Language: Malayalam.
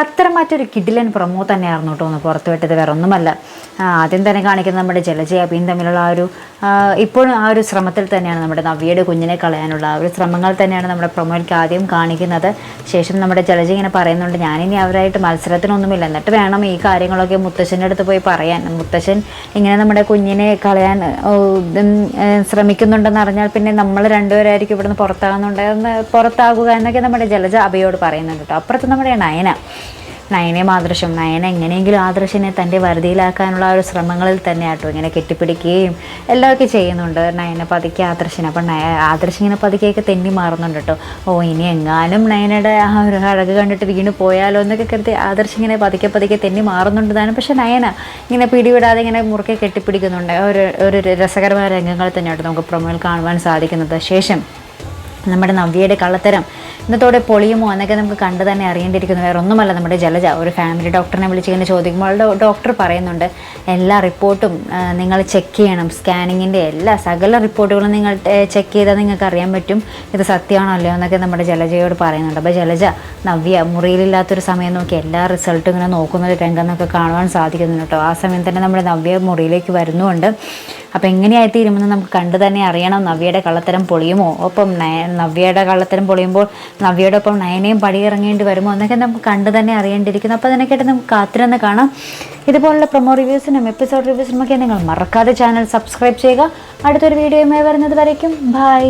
അപ്പം അത്ര മറ്റൊരു കിഡിലൻ പ്രൊമോ തന്നെയായിരുന്നു കേട്ടോ ഒന്ന് പുറത്തുവിട്ടത്. വേറെ ഒന്നുമല്ല ആദ്യം തന്നെ കാണിക്കുന്നത് നമ്മുടെ ജലജയ അബിയും തമ്മിലുള്ള ആ ഒരു ഇപ്പോഴും ആ ഒരു ശ്രമത്തിൽ തന്നെയാണ് നമ്മുടെ നവ്യയുടെ കുഞ്ഞിനെ കളയാനുള്ള ആ ഒരു ശ്രമങ്ങൾ തന്നെയാണ് നമ്മുടെ പ്രൊമോയ്ക്ക് ആദ്യം കാണിക്കുന്നത്. ശേഷം നമ്മുടെ ജലജ ഇങ്ങനെ പറയുന്നുണ്ട് ഞാനിനി അവരായിട്ട് മത്സരത്തിനൊന്നുമില്ല. എന്നിട്ട് വേണം ഈ കാര്യങ്ങളൊക്കെ മുത്തശ്ശന്റെ അടുത്ത് പോയി പറയാൻ. മുത്തശ്ശൻ ഇങ്ങനെ നമ്മുടെ കുഞ്ഞിനെ കളയാൻ ശ്രമിക്കുന്നുണ്ടെന്ന് അറിഞ്ഞാൽ പിന്നെ നമ്മൾ രണ്ടുപേരായിരിക്കും ഇവിടുന്ന് പുറത്താകുന്നുണ്ടെന്ന് പുറത്താകുക എന്നൊക്കെ നമ്മുടെ ജലജ അബയോട് പറയുന്നുണ്ട് കേട്ടോ. അപ്പുറത്ത് നമ്മുടെ നയന നയനയും ആദർശം നയന എങ്ങനെയെങ്കിലും ആദർശനെ തന്റെ വരുതിയിലാക്കാനുള്ള ഒരു ശ്രമങ്ങളിൽ തന്നെ ആട്ടോ ഇങ്ങനെ കെട്ടിപ്പിടിക്കുകയും എല്ലാമൊക്കെ ചെയ്യുന്നുണ്ട്. നയന പതുക്കെ ആദർശന. അപ്പം നയ ആദർശ ഇങ്ങനെ പതുക്കെയൊക്കെ തെന്നി മാറുന്നുണ്ട് കേട്ടോ. ഓ ഇനി എങ്ങാനും നയനയുടെ ആ ഒരു അഴക് കണ്ടിട്ട് വീണ് പോയാലോ എന്നൊക്കെ കരുതി ആദർശ ഇങ്ങനെ പതുക്കെ പതുക്കെ തെന്നി മാറുന്നുണ്ട് താനും. പക്ഷേ നയന ഇങ്ങനെ പിടിവിടാതെ ഇങ്ങനെ മുറുക്കെ കെട്ടിപ്പിടിക്കുന്നുണ്ട്. ഒരു ഒരു രസകരമായ രംഗങ്ങൾ തന്നെയായിട്ട് നമുക്ക് പ്രൊമോയിൽ കാണുവാൻ സാധിക്കുന്നത്. ശേഷം നമ്മുടെ നവ്യയുടെ കള്ളത്തരം. ഇന്നത്തോടെ പൊളിയുമോ എന്നൊക്കെ നമുക്ക് കണ്ടു തന്നെ അറിയേണ്ടിയിരിക്കുന്നു. വേറെ ഒന്നുമല്ല നമ്മുടെ ജലജ ഒരു ഫാമിലി ഡോക്ടറിനെ വിളിച്ച് ഇങ്ങനെ ചോദിക്കുമ്പോൾ ഡോക്ടർ പറയുന്നുണ്ട് എല്ലാ റിപ്പോർട്ടും നിങ്ങൾ ചെക്ക് ചെയ്യണം. സ്കാനിങ്ങിന്റെ എല്ലാ സകല റിപ്പോർട്ടുകളും നിങ്ങൾ ചെക്ക് ചെയ്താൽ നിങ്ങൾക്ക് അറിയാൻ പറ്റും. ഇത് സത്യമാണോ അല്ലയോ എന്നൊക്കെ നമ്മുടെ ജലജയോട് പറയുന്നുണ്ട്. അപ്പോൾ ജലജ നവ്യ മുറിയിലില്ലാത്തൊരു സമയം നോക്കി എല്ലാ റിസൾട്ടും ഇങ്ങനെ നോക്കുന്ന ഒരു രംഗം കാണുവാൻ സാധിക്കുന്നുണ്ട് കേട്ടോ. ആ സമയം തന്നെ നമ്മുടെ നവ്യ മുറിയിലേക്ക് വരുന്നുമുണ്ട്. അപ്പോൾ എങ്ങനെയായി തീരുമെന്ന് നമുക്ക് കണ്ടു തന്നെ അറിയണം. നവ്യയുടെ കള്ളത്തരം പൊളിയുമോ? ഒപ്പം നയ നവ്യയുടെ കള്ളത്തരം പൊളിയുമ്പോൾ നവ്യയുടെ ഒപ്പം നയനയും പടിയിറങ്ങേണ്ടി വരുമോ എന്നൊക്കെ നമുക്ക് കണ്ടു തന്നെ അറിയേണ്ടിയിരിക്കുന്നു. അപ്പോൾ അതിനൊക്കെയായിട്ട് നമുക്ക് കാത്തിരുന്ന് കാണാം. ഇതുപോലുള്ള പ്രൊമോ റിവ്യൂസിനും എപ്പിസോഡ് റിവ്യൂസിനും ഒക്കെ നിങ്ങൾ മറക്കാതെ ചാനൽ സബ്സ്ക്രൈബ് ചെയ്യുക. അടുത്തൊരു വീഡിയോയുമായി വരുന്നത് വരയ്ക്കും. ബൈ.